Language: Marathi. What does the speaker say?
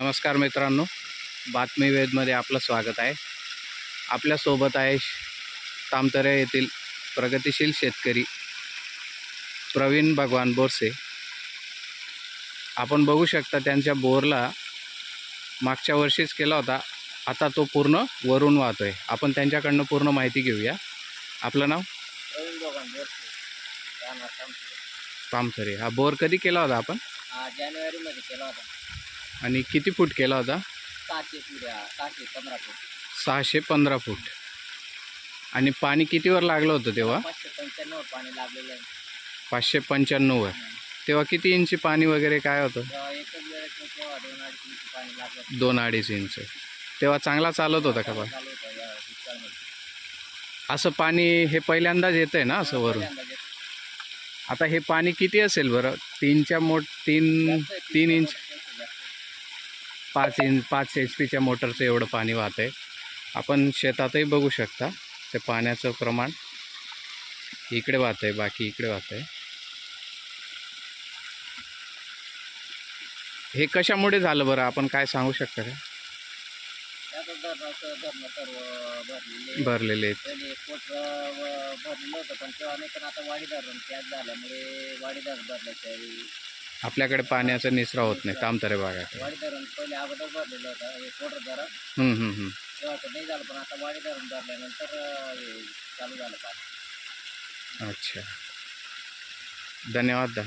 नमस्कार मित्रांनो बातमी वेदमध्ये आपलं स्वागत आहे. आपल्यासोबत आहे तामतरे येथील प्रगतिशील शेतकरी प्रवीण भगवान बोरसे. आपण बघू शकता त्यांच्या बोरला मागच्या वर्षीच केला होता. आता तो पूर्ण वरून वाहतो आहे आपण त्यांच्याकडनं पूर्ण माहिती घेऊया. आपलं नाव? प्रवीण बोरसे. तामसुरे. हा बोर कधी केला होता आपण? जानेवारीमध्ये केला होता. आणि किती फूट केला होता? सहाशे पुऱ्या सहाशे पंधरा फूट. सहाशे पंधरा फूट. आणि पाणी कितीवर लागलं होतं तेव्हा? पाचशे पंच्याण्णव पाणी लागलेलं आहे. पाचशे पंच्याण्णववर. तेव्हा किती इंची पाणी वगैरे काय होतं? तेव्हा एकच वेळेस तेव्हा दोन अडीच इंच पाणी लागलं. दोन अडीच इंच. तेव्हा चांगला चालत होता का बा? चालू होतं या दुष्काळमध्ये. असं पाणी हे पहिल्यांदाच येतंय ना असं वरून? पहिल्यांदा घेतलं. आता हे पाणी किती असेल बरं? तीनच्या मोठ तीन आहे, तीन इंच आहे. पाच इंच पाच एच पीच्या मोटरचं एवढं पाणी वाहत आहे आपण शेतातही बघू शकता ते पाण्याचं प्रमाण इकडे वाहत आहे बाकी इकडे वाहत आहे हे कशामुळे झालं बरं? आपण काय सांगू शकता का? भरलेले आहेत. भरलेलं होतं पण तेव्हा नाही पण आता त्याच झाल्यामुळे भरल्याच्या आपल्याकडे पाण्याचा निचरा होत नाही तामतरे भागात. वाडी धरण पहिले अगोदर भरलेलं होतं हे पोट धरण हम्म, हम्म, हम्म. तेव्हा तर नाही झालं पण आता वाडी धरण भरल्यानंतर अं, हे चालू झालं पाणी अच्छा. धन्यवाद दा